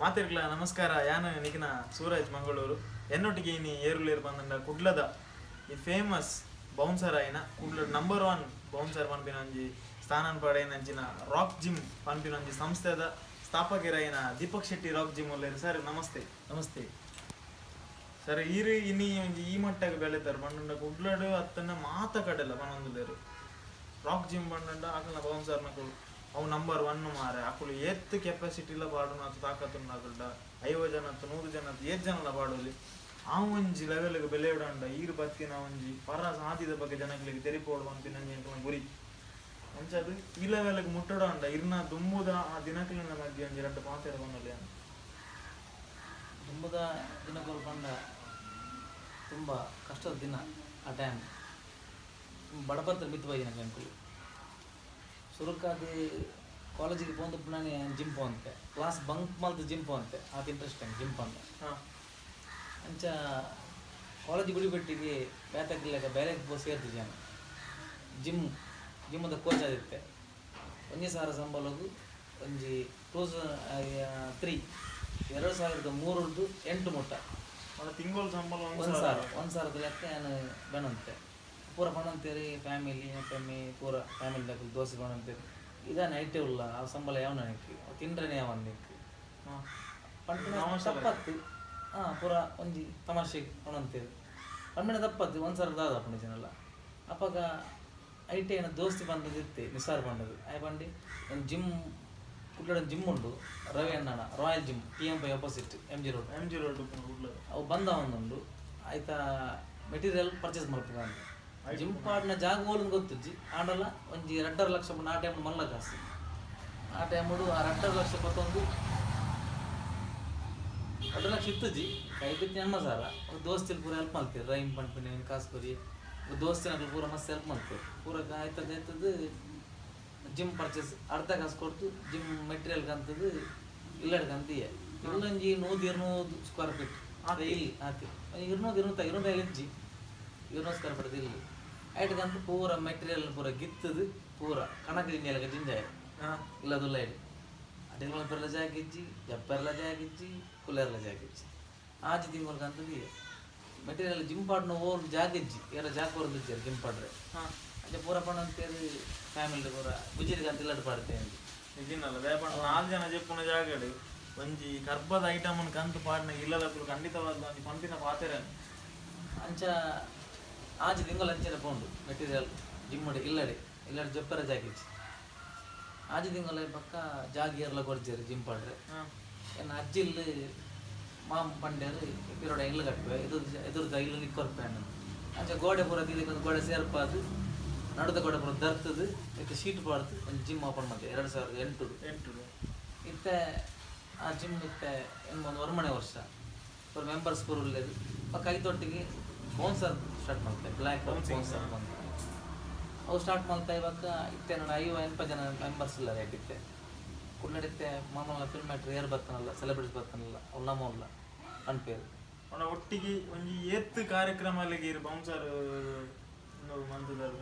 ಮಾತಿರ್ಲ ನಮಸ್ಕಾರ. ಯಾನ ನಿಖಿನ ಸೂರಜ್ ಮಂಗಳೂರು. ಎನ್ನೊಟ್ಟಿಗೆ ಇನಿ ಏರುಲೇರು ಬಂದಂಡ ಕುಡ್ಲದ ಈ ಫೇಮಸ್ ಬೌನ್ಸರ್ ಆಯ್ನ ಕುಡ್ಲದ ನಂಬರ್ ಒನ್ ಬೌನ್ಸರ್ ಪನ್ಪಿನ ಒಂಜಿ ಸ್ಥಾನನ್ ಪಡೆಯನಂಚಿನ ರಾಕ್ ಜಿಮ್ ಪನ್ಪಿನ ಒಂಜಿ ಸಂಸ್ಥೆದ ಸ್ಥಾಪಕರಾಯಿನ ದೀಪಕ್ ಶೆಟ್ಟಿ ರಾಕ್ ಜಿಮ್ ಉಲ್ಲೇರು ಸರ್ ನಮಸ್ತೆ. ನಮಸ್ತೆ. ಸರ್ ಈರು ಇನಿ ಒಂಜಿ ಈ ಮಟ್ಟಕ್ಕೆ ಬೆಳೆತಾರೆ. ಪಂಡ ಕುಡ್ಲಡು ಅತ್ತನ್ನ ಮಾತ ಕಡೆಲ್ಲ ಪನೊಂದುಲೇರು ರಾಕ್ ಜಿಮ್ ಪಂಡ ಆಕಲ್ನ ಬೌನ್ಸರ್ನ ನಕಲು ಅವು ನಂಬರ್ ಒನ್ ಮಾರೆ. ಅಕುಲು ಏತ್ ತಾಕತ್ತು ನಾಕುಲ್ಡ ಐವತ್ತು ಜನ ಅಂತ ನೂರು ಜನ ಅಂತ ಏತ್ ಜನಲ ಪಾಡೋಲಿ ಆ ಒಂಜಿ ಲೆವೆಲ್ಗೆ ಬೆಲೆ ಇಡಂಡ. ಈರ್ ಬತ್ತಿನ ಒಂಜಿ ಪರ ಸಾಧಿದ ಬಗ್ಗೆ ಜನಗಳಿಗೆ ತೆರಿಪೋಡು ಅಂತ ಎಂಕಲ್ನ ಗುರಿ. ಅಂಚದು ಈ ಲೆವೆಲ್ಗೆ ಮುಟ್ಟಡಂಡ. ಇರ್ನ ದುಂಬುದ ಆ ದಿನಕಲಿನ ಮಧ್ಯೆ ಒಂಜಿ ಎರಡು ಪಾತ್ರ ಬಂದಲ್ಲಿ ದುಂಬುದ ದಿನಗಳು ಬಂದ ತುಂಬ ಕಷ್ಟದ ದಿನ ಆ ಟೈಮ್ ಬಡಪತ್ರ ಮಿತ್ತು ಬೈ ನನಗೆ ಅಂಕಲು ಸುರಕಾದಿ ಕಾಲೇಜಿಗೆ ಬಂದು ನಾನು ಜಿಮ್ ಅಂತೆ. ಕ್ಲಾಸ್ ಬಂಕ್ ಮಲ್ತು ಜಿಮ್ ಅಂತೆ. ಅದು ಇಂಟ್ರೆಸ್ಟ್ ಜಿಮ್ ಜಿಂಪ್ ಅಂತ. ಅಂಚ ಕಾಲೇಜ್ ಗುಡಿ ಬಿಟ್ಟಿಗೆ ಬೇತಾಗಿಲ್ಲಾಗ ಬೇರೆ ಸೇರ್ತಿ ನಾನು. ಜಿಮ್ ಜಿಮ್ಮದ ಕೋಚ್ ಆದಿತ್ತೆ. ಒಂದೇ ಸಾವಿರ ಸಂಬಳದು ಒಂಜಿ ಟೂ ತ್ರೀ ಎರಡು ಸಾವಿರದ ಮೂರರದ್ದು ಎಂಟು ಮುಟ್ಟ ತಿಂಗಳ ಸಂಬಳ ಒಂದು ಸಾವಿರ. ಒಂದು ಸಾವಿರದ ಲೆಕ್ಕ ನಾನು ಬೆನಂತೆ. ಪೂರ ಬಣ್ಣಂತೀರಿ ಫ್ಯಾಮಿಲಿ ಫ್ಯಾಮಿ ಪೂರ ಫ್ಯಾಮಿಲಿ ಬೇಕು ದೋಸೆ ಬಣ್ಣಂತೀರಿ ಇದ ನೆಗೆಟಿವ್ ಇಲ್ಲ ಆ ಸಂಬಳ ಯಾವ ನನಗೆ ತಿಂಡ್ರನೇ ಯಾವ ನಿಕ್ಕಿ ಹಾಂ. ತಪ್ಪತ್ತು ಹಾಂ ಪೂರ ಒಂಜಿ ತಮಾಷೆ ಬಣ್ಣಂತೀರಿ ಪಣ್ಮಣ ತಪ್ಪತ್ತು ಒಂದು ಸಾವಿರದ ದಾದ ಪಣ್ಣ ಜನಲ್ಲ. ಅಪ್ಪಾಗ ಐಟಿ ಏನೋ ದೋಸ್ತಿ ಬಂದದ್ದು ಇತ್ತೆ ನಿಸಾರ್ ಬಂದದ್ದು ಆಯ್ ಬಂಡಿ ಒಂದು ಜಿಮ್ ಕುಟ್ಲಡ ಜಿಮ್ ಉಂಡು Ravi ಅಣ್ಣಣ royal gym T M Pai opposite M G road M G road ಅವು ಬಂದ ಒಂದುಂಡು. ಆಯ್ತಾ ಮೆಟೀರಿಯಲ್ ಪರ್ಚೇಸ್ ಮಾಡ್ತೀವಿ ಅಂತ ಜಿಮ್ ಪಾಡ್ನ ಜಾಗ ಗೊತ್ತು ಜಿ. ಆಡಲ್ಲ? ಒಂಜಿ ಎರಡರ ಲಕ್ಷ ಬಂದು ಆ ಟೈಮ್ ಮಲ್ಲ ಕಾಸು ಆ ಟೈಮ್ ಆ ಎರಡರ ಲಕ್ಷ ಕೊತ್ತೊಂದು ಎರಡು ಲಕ್ಷ ಇತ್ತುಜಿ ಕೈ ಬಿತ್ತಿ ಅಣ್ಣ ಸಾರ. ದೋಸ್ತಿಲ್ ಪೂರ ಹೆಲ್ಪ್ ಮಾಡ್ತೀರಿ ರೈಮ್ ಪಂಪಿನ ಕಾಸು ಕೊರಿ ದೋಸ್ತಿನ ಪೂರ ಮಸ್ತ್ ಹೆಲ್ಪ್ ಮಾಡ್ತೀರಿ ಪೂರ ಆಯ್ತದ ಆಯ್ತದ ಜಿಮ್ ಪರ್ಚೇಸ್ ಅರ್ಧ ಕಾಸು ಕೊಡ್ತು. ಜಿಮ್ ಮೆಟೀರಿಯಲ್ ಕಂತದ್ದು ಇಲ್ಲಡ್ಕಂತೀಯ ಇಲ್ಲೊಂಜಿ ನೂದು ಇರ್ನೂದು ಸ್ಕ್ವೇರ್ ಫೀಟ್ ಇಲ್ಲಿ ಆತಿ ಇರ್ನೂದು ಇರ್ನೂತ ಇರ್ನೂರ ಎಜ್ಜಿ ಇರ್ನೂರು ಇವ್ರನ್ನೋಸ್ಕರ ಬರೋದಿಲ್ಲ ಐಟ್ ಅಂತ ಪೂರ ಮೆಟೀರಿಯಲ್ ಪೂರ ಗಿತ್ತದು ಪೂರ ಕಣಕಲಿನ ಎಲ್ಲ ಜಿಂಜಾಯ ಇಲ್ಲದಿಲ್ಲ ಹೇಳಿ ಅದೆಲ್ಲ ಬೆಲ್ಲ ಜಾಗಿಜ್ಜಿ ಜಪ್ಪೆಲ್ಲ ಜಾಗಿಜ್ಜಿ ಕುಲೆಲ್ಲ ಜಾಗಿಜ್ಜಿ ಆಜಿ ತಿಂಗಳ ಅಂತಂದು ಮೆಟೀರಿಯಲ್ ಜಿಂಪಾಡ್ನ ಓರ್ ಏರ ಯಾರ ಜಾಕೋರ್ದು ಪಾಡ್ರೆ. ಜಿಂಪಾಡ್ರೆ ಅದೇ ಪೂರ ಪಣ ಅಂತೇಳಿ ಫ್ಯಾಮಿಲಿ ಪೂರ ಗುಜರಿಗೆ ಅಂತ ಇಲ್ಲಡ್ ಪಾಡ್ತೇನೆ ನಿಜಿನಲ್ಲ ಬೇಪಣ ನಾಲ್ಕು ಜನ ಜಪ್ಪುನ ಜಾಗಡು ಒಂಜಿ ಕರ್ಬದ ಐಟಮ್ ಕಂತು ಪಾಡ್ನ ಇಲ್ಲದ ಖಂಡಿತವಾದ ಒಂಜಿ ಪಂಪಿನ ಪಾತೆರನ್ನು ಅಂಚ ಆಜಿ ತಿಂಗಳು ಅಂಚನೆ ಪೋಂಡು ಮೆಟೀರಿಯಲ್ ಜಿಮ್ಮಡಿ ಇಲ್ಲಡೆ ಇಲ್ಲಡೆ ಜಪ್ಪರ ಜಾಗಿಜ್ಜಿ ಆಜಿ ತಿಂಗಳ ಪಕ್ಕ ಜಾಗಿ ಎಲ್ಲ ಕೊಡ್ತೀರಿ ಜಿಮ್ ಪಾಡ್ರೆ. ಏನು ಅಜ್ಜಿಲ್ಲಿ ಮಾಮ್ ಪಂಡ್ಯರು ಪಿರೋಡ ಇಲ್ಲು ಕಟ್ಟುವೆ ಎದುರು ಎದುರು ಇಲ್ಲು ನಿಕ್ಕೊರ್ಪೆ ಅಂಚೆ ಗೋಡೆ ಪೂರ ಒಂದು ಗೋಡೆ ಸೇರ್ಪಾದು ನಡುದ ಗೋಡೆ ಪೂರ ದರ್ತದು ಇತ್ತೆ ಶೀಟ್ ಪಾಡ್ದು ಒಂದು ಜಿಮ್ ಓಪನ್ ಮಾಡಿದೆ ಎರಡು ಸಾವಿರದ ಎಂಟು ಎಂಟು ಇತ್ತ ಆ ಜಿಮ್ ಇತ್ತೆ ಒಂದು ಒಂದು ವರಮಣೆ ವರ್ಷ. ಪೂರ ಮೆಂಬರ್ಸ್ ಪೂರ ಉಳ್ಳೇದು. ಪಕ್ಕ ಐದೊಟ್ಟಿಗೆ ಬೌನ್ಸರ್ ಸ್ಟಾರ್ಟ್ ಮಾಡ್ತೆ ಬ್ಲ್ಯಾಕ್ ಅಂತ ಅವು ಸ್ಟಾರ್ಟ್ ಮಾಡ್ತಾ ಇವಾಗ ಇತ್ತೆ ನೋಡಿ ಐವ ಎಂಟು ಜನ ಮೆಂಬರ್ಸ್ ಇಲ್ಲ ರೇಟ್ ಇತ್ತೆ ಕುಳ್ಳಡಿತ್ತೆ ಮಾಮೂಲ ಫಿಲ್ಮ್ ಆ್ಯಕ್ಟ್ರ್ ಏರ್ ಬರ್ತಾನಲ್ಲ ಸೆಲೆಬ್ರಿಟೀಸ್ ಬರ್ತಾನಲ್ಲ ಅವ್ರು ನಮ್ಮಲ್ಲ ನನ್ನ ಒಟ್ಟಿಗೆ ಒಂಜಿ ಏತ್ತು ಅಲ್ಲಿಗೆ ಇರು ಬೌನ್ಸರ್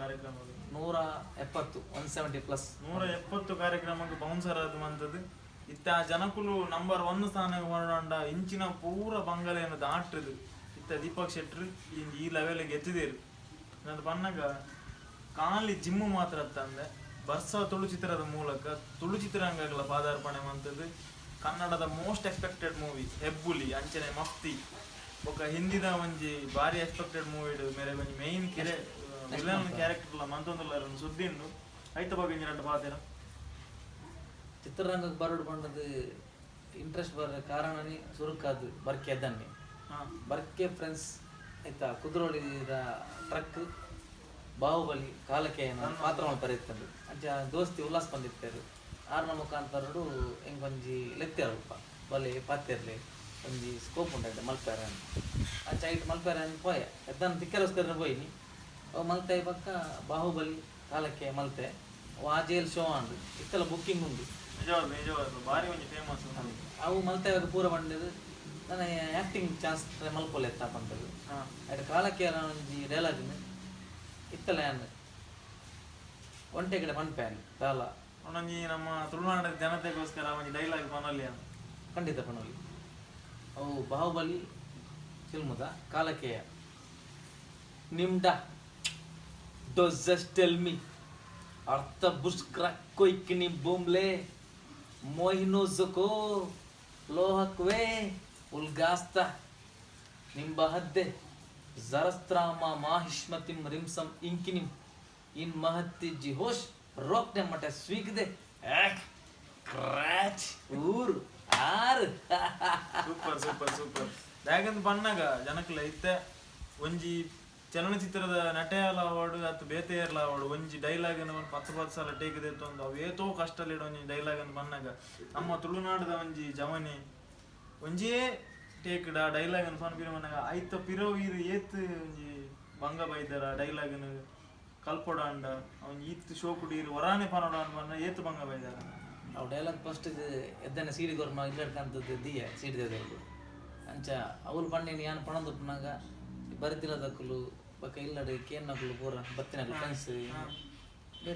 ಕಾರ್ಯಕ್ರಮ ನೂರ ಎಪ್ಪತ್ತು ಒನ್ ಸೆವೆಂಟಿ ಪ್ಲಸ್ ನೂರ ಎಪ್ಪತ್ತು ಕಾರ್ಯಕ್ರಮಕ್ಕೆ ಬೌನ್ಸರ್ ಅದು ಮಂತದ್ದು ಇತ್ತ ಜನಕುಲು ನಂಬರ್ ಒನ್ ಸ್ಥಾನಕ್ಕೆ ಹೊರಡೋಂಡ ಇಂಚಿನ ಪೂರ ಬಂಗಲೆಯನ್ನು ದಾಟ್ರದು. ಇತ್ತ ದೀಪಕ್ ಶೆಟ್ರು ಈ ಈ ಲೆವೆಲಿಗೆ ಎತ್ತಿದ್ದೀರಿ ನಾನು ಬಣ್ಣಗ ಕಾಲಿ ಜಿಮ್ಮು ಮಾತ್ರ ತಂದೆ ಬರ್ಸ ತುಳು ಚಿತ್ರದ ಮೂಲಕ ತುಳು ಚಿತ್ರರಂಗಗಳ ಪಾದಾರ್ಪಣೆ ಮಂತದ್ದು ಕನ್ನಡದ ಮೋಸ್ಟ್ ಎಕ್ಸ್ಪೆಕ್ಟೆಡ್ ಮೂವಿ ಹೆಬ್ಬುಲಿ ಅಂಚನೆ ಮಫ್ತಿ. ಬೊಕ ಹಿಂದಿದ ಒಂಜಿ ಬಾರಿ ಎಕ್ಸ್ಪೆಕ್ಟೆಡ್ ಮೂವಿ ಮೇರೆ ಒಂಜಿ ಮೈನ್ ಕೆರೆ ವಿಲನ್ ಕ್ಯಾರೆಕ್ಟರ್ಲ ಮಂತೊಂದುಲ್ಲ ಸುದ್ದಿ ಉಂಡು ಐತ ಬಗ್ಗೆ ಎರಡು ಪಾತೆರ ಚಿತ್ರರಂಗಕ್ಕೆ ಬರಡು ಬಂದದ್ದು ಇಂಟ್ರೆಸ್ಟ್ ಬರೋ ಕಾರಣನೇ ಸುರುಕಾದು ಬರ್ಕೆ ಎದ್ದನ್ನೇ ಹಾ ಬರ್ಕೆ ಫ್ರೆಂಡ್ಸ್ ಆಯ್ತಾ? ದ ಟ್ರಕ್ ಬಾಹುಬಲಿ ಕಾಲಕ್ಕೆ ಮಾತ್ರ ಬರೀತದ್ದು ಅಜ್ಜ ದೋಸ್ತಿ ಉಲ್ಲಾಸ್ ಬಂದಿರ್ತಾರೆ ಆರ್ನ ಮುಖಾಂತರಡು ಹೆಂಗೊಂಜಿ ಲೆತ್ತೆರಲ್ಪ ಬಲೆ ಪಾತೆರ್ಲೆ ಒಂಜಿ ಸ್ಕೋಪ್ ಉಂಟೈತೆ ಅಂತ. ಅಜ್ಜ ಐಟ್ ಮಲ್ಪೇರೆ ಅಂತ ಪೋಯ. ಎದ್ದನ್ನು ತಿಕ್ಕರೋಸ್ಕರ ಪೋಯಿನಿ. ಅವು ಮಲ್ತಾಯ ಪಕ್ಕ ಬಾಹುಬಲಿ ಕಾಲಕ್ಕೆ ಮಲ್ತೆ. ಅವು ಆ ಜೈಲ್ ಶೋ ಅಂಡು ಇತ್ತೆಲ್ಲ ಬುಕ್ಕಿಂಗ್ ಉಂಡು ನಿಜವಾದ ನಿಜವಾದ ಬಾರಿ ಒಂಜಿ ಫೇಮಸ್ ಅವು ಮಲ್ತಾಯ ಪೂರ ಬಂದದ್ದು. ನನಗೆ ಆ್ಯಕ್ಟಿಂಗ್ ಚಾನ್ಸ್ ಮಲ್ಪೊಲೆ ತಾಪಂತದ್ದು ಹಾಂ ಹಾ. ಅಟ್ ಕಾಲಕ್ಕೆ ಒಂಜಿ ಡೈಲಾಗ್ ಇತ್ತಲ ಯಾನ್ ಒಂಟೆ ಕಡೆ ಮನ್ಪ್ಯಾನ್ ಕಾಲ ಒಂದೊಂಜಿ ನಮ್ಮ ತುಳುನಾಡ ಜನತೆಗೋಸ್ಕರ ಒಂದು ಡೈಲಾಗ್ ಬನಲ್ಲಿ ಅಂತ. ಖಂಡಿತ ಪನೋಲಿ ಅವು ಬಾಹುಬಲಿ ಫಿಲ್ಮದ ಕಾಲಕೇಯ ನಿಮ್ಡ ಜಸ್ಟ್ ಟೆಲ್ ಮಿ ಅರ್ಥ ಬುಷ್ ಕ್ರಾಕ್ ಕೊಯ್ಕಿನಿ ಬೊಂಬ್ಲೆ. ಮೊಯ್ನೋಜಕೋ ಲೋಹಕ್ವೇ. ಉಲ್ಗಾಸ್ತ ನಿಂಬ ಹದ್ದೆ ಜರಸ್ತ್ರಾಮ, ಮಾಹಿಷ್ಮತಿಂ, ರಿಂಸಂ, ಇಂಕಿನಿಂ. ಇನ್ ಮಹತ್ತಿ ಜಿಹೋಶ್, ರೋಕ್ನೆ ಮಟ ಸ್ವೀಕದೆ ಕ್ರಾಚ್, ಊರು, ಆರು. Super super super. ಡ್ರ್ಯಾಗನ್ ಬಣ್ಣಗ ಜನಕ್ಲ ಇತ್ತೆ. ಒಂಜಿ ಚಲನಚಿತ್ರದ ನಟೆಯಲ ಅವಾರ್ಡ್ ಅಥವಾ ಬೇತೆಯರ್ಲ ಅವಾರ್ಡ್, ಒಂಜಿ ಡೈಲಾಗ್ ಅನ್ನು ಪತ್ತು ಪತ್ತು ಸಲ ಟೇಕ್ ಒಂದು ಅವು ಏತೋ ಇಡೋ ಒಂಜಿ ಡೈಲಾಗ್ ಅಂತ ಬಣ್ಣಗ. ನಮ್ಮ ತುಳುನಾಡದ ಒಂಜಿ ಜವನಿ ಒಂಜೇ ಟೇಕ್ಡ್ ಡೈಲಾಗ್ ಅನ್ನು ಪನ್ಪಿರ ಮನ್ನಾಗ ಐತ ಪಿರೋ ಇರು ಏತ್ ಒಂಜಿ ಬಂಗ ಬೈದರ ಡೈಲಾಗ್ ಅನ್ನು ಕಲ್ಪೋಡಾಂಡ ಅವನ್ ಈತ್ ಶೋ ಕುಡೀರು ವರಾನೆ ಪನೋಡ ಅನ್ ಬಣ್ಣ ಏತ್ ಬಂಗ ಬೈದರ. ಅವು ಡೈಲಾಗ್ ಫಸ್ಟ್ ಇದು ಎದ್ದನೆ ಸೀಡಿ ಗೊರ್ಮ ಇಲ್ಲಡ್ಕಂತದ್ದು ದಿಯ ಸೀಡಿ ದೇವರು ಅಂಚ ಅವಳು ಪಂಡಿನ ಯಾನ್ ಬರಿತಿಲ್ಲ ಬರಿತಿಲ್ಲದಕ್ಕಲು ಬಕ್ಕ ಇಲ್ಲಡೆ ಕೇನ್ನಕ್ಕಲು ಪೂರ ಬತ್ತಿನ ಫ್ರೆಂಡ್ಸ್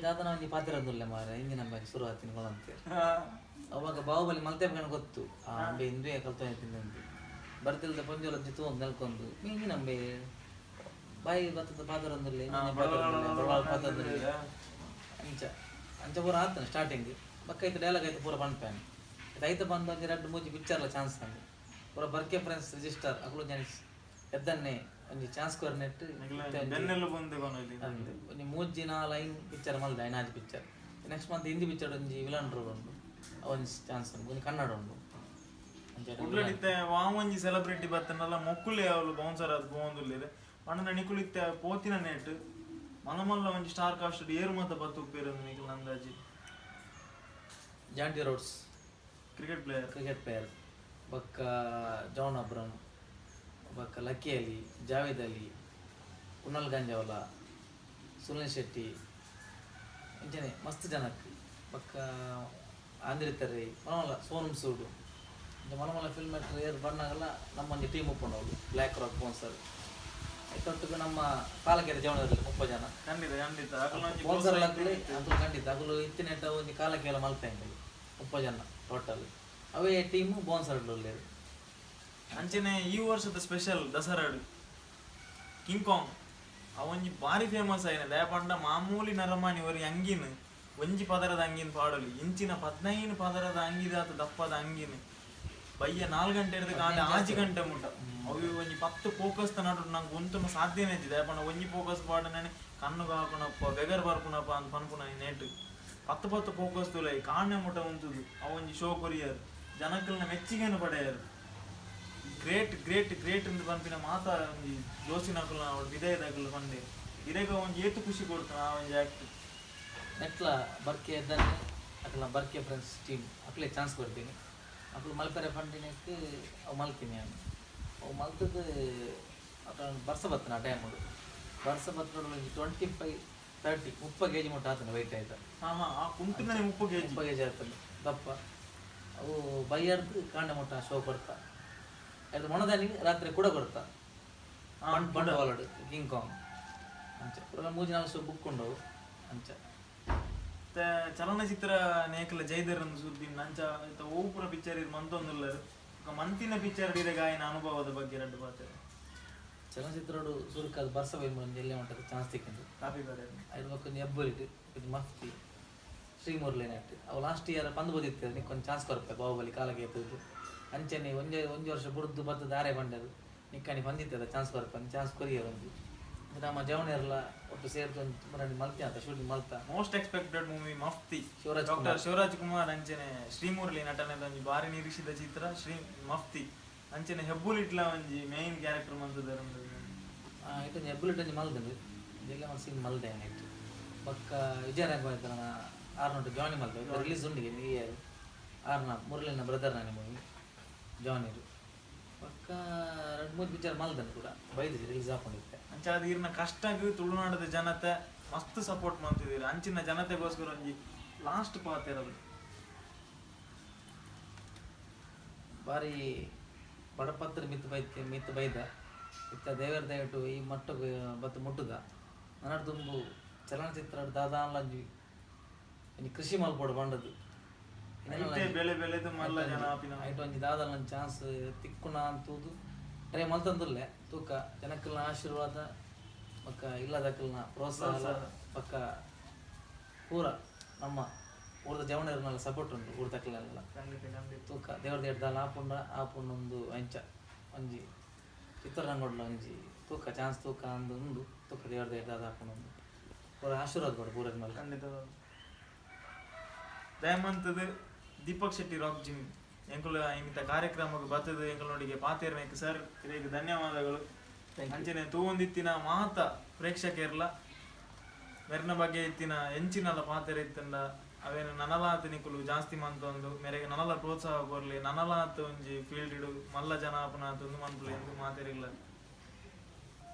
ದಾದನ ಒಂಜಿ ಪಾತಿರದುಲ್ಲೆ ಮಾರ ಹಿಂದಿನ ಬಗ್ಗೆ ಶುರು ಆತಿನ ಕೊಳಂತೆ ಅವಾಗ ಬಾಹುಬಲಿ ಮಲ್ತೇಬೇಕಂತ ಗೊತ್ತು. ಆ ಅಂಬೆ ಹಿಂದೆ ಕಲ್ತ ತಿಂದಂತೆ. ಬರ್ತಿಲ್ದ ಪಂಜೋಲ ಜಿತ್ತು ಒಂದು ನೆಲ್ಕೊಂಡು ಹಿಂದಿನ ಅಂಬೆ ಬಾಯಿ ಬತ್ತದ ಪಾದರೊಂದುಲ್ಲೆ ಪಾತ್ರದಲ್ಲಿ ಅಂಚ ಅಂಚ ಪೂರ ಆತನ ಸ್ಟಾರ್ಟಿಂಗ್ ಬಕ್ಕ ಐತೆ ಡೈಲಾಗ್ ಐತೆ ಪೂರ ಪಂಡ್ಪಾನೆ ಐತೆ ಬಂದು ಒಂಜಿ ಎರಡು ಮೂಜಿ ಪಿಕ್ಚರ್ಲ ಚಾನ್ಸ್ ನಂಗೆ ಪೂರ ಬರ್ಕೆ ಫ್ರೆಂಡ್ಸ್ ರಿಜಿಸ್ಟರ್ ಅಕ್ಲು ಜಾನಿಸ್ ಎದ್ದನ್ನೇ ಒಂಜಿ ಚಾನ್ಸ್ ಕೊರ್ ನೆಟ್ ಬೆನ್ನೆಲ್ಲ ಬಂದು ಒಂಜಿ ಮೂಜಿ ನಾ ಲೈನ್ ಪಿಕ್ಚರ್ ಮಲ್ದ ಐನಾಜ್ picture next month Hindi picture ಒಂಜಿ ವಿಲನ್ ರೋಲ್ ಉಂಡು ಒಂಜಿ ಚಾನ್ಸ್ ಉಂಡು ಒಂಜಿ ಕನ್ನಡ ಉಂಡು ಕುಡ್ಲಡಿತ್ತೆ ವಾವಂಜಿ ಸೆಲೆಬ್ರಿಟಿ ಬತ್ತನಲ್ಲ ಮೊಕ್ಕುಲೆ ಅವಳು ಬೌನ್ಸರ್ ಅದು ಬೋಂದುಲ್ಲೇರೆ ಮಣ್ಣ ನಿಕುಳಿತ್ತೆ ಪೋತಿನ ನೆಟ್ ಮಲ್ಲ ಮಲ್ಲ ಒಂಜಿ ಸ್ಟಾರ್ ಕಾಸ್ಟ್ ಏರು ಮತ ಬತ್ತು ಉಪ್ಪೇರು Nikhil ಅಂದಾಜಿ Jonty Rhodes. Cricket player cricket player ಬಕ್ಕ ಜಾನ್ ಅಬ್ರಮ್. ಬಕ್ಕ ಲಕ್ಕಿ ಅಲಿ ಜಾವೇದ್ ಅಲಿ ಕುನಲ್ ಗಂಜಾವಲ ಸುನಿಲ್ ಶೆಟ್ಟಿ ಇಂಚನೆ ಮಸ್ತ್ ಜನಕ್. ಬಕ್ಕ ತರ್ರಿ ಮನಮಲ್ಲ ಸೋನಮ್ ಸೂಡು. ಮನಮಲ್ಲ ಫಿಲ್ಮ್ ಮೇಕರ್ ಏರ್ ಬಣ್ಣಗಲ್ಲ ನಮ್ಮೊಂದು ಟೀಮ್ ಉಪ್ಪುಂಡು ಬ್ಲ್ಯಾಕ್ ರಾಕ್ ಬೋನ್ಸರ್ ಐತೊಟ್ಟಿಗೆ ನಮ್ಮ ಪಾಲಕೆರೆ ಜವನದಲ್ಲಿ ಮುಪ್ಪ ಜನ. ಖಂಡಿತ ಖಂಡಿತ. ಸ್ಪಾನ್ಸರ್ ಹಾಕಲಿ ಅದು ಖಂಡಿತ ಅಗಲು ಇತ್ತಿನ ಒಂದು ಕಾಲಕ್ಕೆ ಮಲ್ಪೆ ಅಂಗಡಿ ಮುಪ್ಪ ಜನ ಟೋಟಲ್ ಅವೇ ಟೀಮು ಬೋನ್ಸರ್ ಒಳ್ಳೆಯದು ಅಂಚನೆ ಈ ವರ್ಷದ ಸ್ಪೆಷಲ್ ದಸರಾಡು ಕಿಂಗ್ ಕಾಂಗ್ ಅವೊಂಜಿ ಬಾರಿ ಫೇಮಸ್ ಆಯ್ನ ದಯಪಂಡ ಮಾಮೂಲಿ ನರಮಾನಿ ಒರಿ ಅಂಗಿನ ಒಂಜಿ ಪದರದ ಅಂಗಿನ ಪಾಡಲಿ ಇಂಚಿನ ಪದ್ನೈದು ಪದರದ ಅಂಗಿದಾತ ದಪ್ಪದ ಅಂಗಿನ. ಬಯ್ಯ ನಾಲ್ಕು ಗಂಟೆ ಹಿಡಿದು ಕಾಲ ಆಜಿ ಗಂಟೆ ಮುಟ್ಟ. ಅವು ಒಂಜಿ ಪತ್ತು ಫೋಕಸ್ ನಡು ನಂಗೆ ಒಂತುನ ಸಾಧ್ಯನೇ ಇದೆ ದಯಪಂಡ ಒಂಜಿ ಫೋಕಸ್ ಪಾಡನೇ ಕಣ್ಣು ಹಾಕುನಪ್ಪ ಬೆಗರ್ ಬರ್ಪುನಪ್ಪ ಅಂತ ಪನ್ಪುನ ನೆಟ್ ಪತ್ತು ಪತ್ತು ಫೋಕಸ್ ತುಲೈ ಕಾಣೆ ಮುಟ ಉಂತುದು ಅವೊಂಜಿ ಶೋ ಕೊರಿಯರ್ ಜನಕ್ಕಲ್ನ ಮೆಚ್ಚಿಗೆನು ಪಡೆಯರು. ಗ್ರೇಟ್ ಗ್ರೇಟ್ ಗ್ರೇಟ್ ಎಂದು ಪಂಪಿನ ಮಾತ ಒಂಜಿ ಜೋಸಿನಕುಲ ವಿದಯದಕುಲು ಪಂಡೆ ಇರೆಗ ಒಂಜಿ ಏತು ಖುಷಿ ಕೊಡ್ತಾನ ಆ ಒಂಜಿ ಆಕ್ಟ್ ನೆಟ್ಲ ಬರ್ಕೆ ಎದ್ದನ್ನೆ ಅಕಲ ಬರ್ಕೆ ಫ್ರೆಂಡ್ಸ್ ಟೀಮ್ ಅಕ್ಲೆ ಚಾನ್ಸ್ ಕೊಡ್ತೀನಿ. ಅಕ್ಲು ಮಲ್ಪೆರೆ ಫಂಡಿನಕ್ಕೆ ಅವು ಮಲ್ತೀನಿ ನಾನು. ಅವು ಮಲ್ತದ್ದು ಅಕ ಬರ್ಸ ಬತ್ತನ ಆ ಟೈಮು ಬರ್ಸ ಬತ್ತನ ಟ್ವೆಂಟಿ ಫೈವ್ ತರ್ಟಿ ಮುಪ್ಪ ಕೆ ಜಿ ಮುಟ್ಟ ಆತನ ವೆಯ್ಟ್ ಆಯ್ತಾ. ಹಾ ಹಾ ಆ ಕುಂಟುನೆ ಮುಪ್ಪು ಕೆಜಿ ಮುಪ್ಪ ಕೆಜಿ ಆಗ್ತದೆ ದಪ್ಪ. ಅವು ಬೈಯರ್ದು ಕಾಂಡ ಮುಟ್ಟ ಶೋ ಕೊಡ್ತಾ. ಅದು ಮೊಣದಾನಿಗೆ ರಾತ್ರಿ ಕೂಡ ಬರುತ್ತಾ? ವಾಲಡ್ ಕಿಂಗ್ ಕಾಂಗ್ ಅಂಚ. ಪುರ ಮೂಜಿ ನಾಲ್ಕು ಸೊ ಬುಕ್ ಕೊಂಡವು ಅಂಚೆ. ಮತ್ತೆ ಚಲನಚಿತ್ರ ನೇಕಲ ಜೈದರ್ ಒಂದು ಸುದ್ದಿ ನಂಚ ಓಪುರ ಪಿಕ್ಚರ್ ಇದು ಮಂತೊಂದುಲ್ಲರು ಮಂತಿನ ಪಿಕ್ಚರ್ ಇದೆ ಗಾಯನ ಅನುಭವದ ಬಗ್ಗೆ ಎರಡು ಮಾತು ಚಲನಚಿತ್ರಡು ಸುರುಕಾದ ಬರ್ಸ ಬೈ ಮುಂದೆ ಎಲ್ಲೇ ಉಂಟು ಚಾನ್ಸ್ ತಿಕ್ಕಿಂದು ಕಾಪಿ ಬೇರೆ ಐದು ಮಕ್ಕಳು ಎಬ್ಬರಿಟ್ಟು ಇದು. ಮಸ್ತಿ. ಶ್ರೀಮೂರ್ಲಿ ನೆಟ್ ಅವು ಲಾಸ್ಟ್ ಇಯರ್ ಪಂದು ಅದಕ್ಕೆ ನಿಕ್ಕೊಂದು ಚಾನ್ಸ್ ಕೊರಪ್ಪ ಬಾಹುಬಲಿ ಕಾಲಕ್ಕೆ ಎತ್ತದ್ದು ಅಂಚನೆ ಒಂದೇ ಒಂದು ವರ್ಷ ಬುಡ್ದು ಬತ್ತು ದಾರೆ ಬಂಡದು ನಿಕ್ಕನಿ ಬಂದಿತ್ತದ ಚಾನ್ಸ್ ಕೊರಪೆ ಚಾನ್ಸ್ ಕೊರಿಯ ಒಂದು ಇದು ನಮ್ಮ ಜವನಿಯರೆಲ್ಲ ಒಟ್ಟು ಸೇರ್ತು ಒಂದು ಮಲ್ತಿ ಅಂತ shooting ಮಲ್ತ. Most expected movie Mufti. Shivaraj doctor Shivaraj Kumar ಅಂಚನೆ ಶ್ರೀಮುರಳಿ ನಟನೆದ ಒಂಜಿ ಬಾರಿ ನಿರೀಕ್ಷಿತ ಚಿತ್ರ ಶ್ರೀ ಮಫ್ತಿ. ಅಂಚನೆ ಹೆಬ್ಬುಲಿಟ್ಲ ಒಂಜಿ ಮೇನ್ ಕ್ಯಾರೆಕ್ಟರ್ ಮಂತದರ ಇಟ್ಟು ಹೆಬ್ಬುಲಿಟ್ ಒಂಜಿ ಮಲ್ದನು ಇದೆಲ್ಲ ಒಂದು ಸೀನ್ ಮಲ್ದೆ ಏನಾಯ್ತು ಪಕ್ಕ ವಿಜಯ ರಾಘವ ಆರ್ನೋಟು ಜಾನಿ ಮಲ್ದೆ. ರಿಲೀಸ್ ಉಂಡಿಗೆ ಈ ಇಯರ್ ಆರ್ನ ಮುರಳಿನ ಬ್ರದರ್ ನಾನು ಮೂವಿ ಜಾನಿರು ಪಕ್ಕ ಎರಡು ಮೂರು ಪಿಕ್ಚರ್ ಮಲ್ದನ್ ಕೂಡ. ಬೈದು ರಿಲೀಸ್ ಹಾಕೊಂಡಿದ್ದೆ. ಅಂಚ ಅದು ಇರ್ನ ಕಷ್ಟಗ್ ತುಳುನಾಡದ ಜನತೆ ಮಸ್ತ್ ಸಪೋರ್ಟ್ ಮಾಡ್ತಿದ್ದೀರಿ. ಅಂಚಿನ ಜನತೆಗೋಸ್ಕರ ಒಂಜಿ ಲಾಸ್ಟ್ ಪಾತ್ ಇರೋದು. ಬಾರಿ ಬಡಪತ್ರ ಮಿತ್ ಬೈತೆ ಮಿತ್ ಬೈದ. ಇತ್ತ ದೇವರ ದಯವಿಟ್ಟು ಈ ಮಟ್ಟಕ್ಕೆ ಬತ್ತು ಮುಟ್ಟುದ. ನನ್ನ ತುಂಬು ಚಲನಚಿತ್ರ ದಾದಾನ್ಲಂಜಿ ಕೃಷಿ ಮಲ್ಪೋಡು ಬಂಡದು ಬೆಳೆ ಬೆಳೆದು ಮಲ್ಲ ಜನ ಆಪಿನ ಐಟ್ ಒಂಜಿ ದಾದಲ್ ಚಾನ್ಸ್ ತಿಕ್ಕುನ ಅಂತೂದು. ಟ್ರೈ ಮಲ್ತಂದುಲ್ಲೆ ತೂಕ. ಜನಕ್ಕಲ್ನ ಆಶೀರ್ವಾದ ಪಕ್ಕ ಇಲ್ಲದಕ್ಕಲ್ನ ಪ್ರೋತ್ಸಾಹ. ಪಕ್ಕ ಪೂರ ನಮ್ಮ ಊರದ ಜವಣರ್ನೆಲ್ಲ ಸಪೋರ್ಟ್ ಉಂಟು ಊರ ತಕ್ಕಲೆಲ್ಲ ತೂಕ. ದೇವ್ರ ದೇಡ್ದಾಲ ಆಪುಂಡ ಆಪುಂಡ ಒಂದು ಅಂಚ ಒಂಜಿ ಚಿತ್ರರಂಗೋಡ್ಲ ಒಂಜಿ ತೂಕ ಚಾನ್ಸ್ ತೂಕ ಅಂದು ಉಂಡು. ತೂಕ ದೇವ್ರ ದೇಡ್ದಾದ ಆಪುಂಡ ಒಂದು ಪೂರ ಆಶೀರ್ವಾದ ಕೊಡು ಪೂರದ ಮೇಲೆ. ಖಂಡಿತ ದಯಮಂತದ ದೀಪಕ್ ಶೆಟ್ಟಿ ರಾಕ್ ಜಿಮ್. ಎಂಕುಲ ಇಂಥ ಕಾರ್ಯಕ್ರಮಕ್ಕೆ ಬರ್ತದ ಎಂಕುಲೊಂದಿಗೆ ಪಾತೇರ್ನಕ್ಕೆ ಸರ್ ಇದಕ್ಕೆ ಧನ್ಯವಾದಗಳು. ಅಂಚಿನ ತೂವೊಂದಿತ್ತಿನ ಮಾತ ಪ್ರೇಕ್ಷಕರ್ಲ ಮೆರ್ನ ಬಗ್ಗೆ ಇತ್ತಿನ ಎಂಚಿನಲ ಪಾತೇರ ಇತ್ತಂಡ ಅವೇನು ನನಲಾತ ನಿಕುಲು ಜಾಸ್ತಿ ಮಂತೊಂದು. ಮೇರೆಗೆ ನನಲ ಪ್ರೋತ್ಸಾಹ ಕೊರ್ಲಿ. ನನಲಾತ ಒಂಜಿ ಫೀಲ್ಡ್ ಮಲ್ಲ ಜನ ಅಪನಾತ ಒಂದು ಮನ್ಪುಲೆ ಎಂದು ಮಾತೆರಿಲ್ಲ.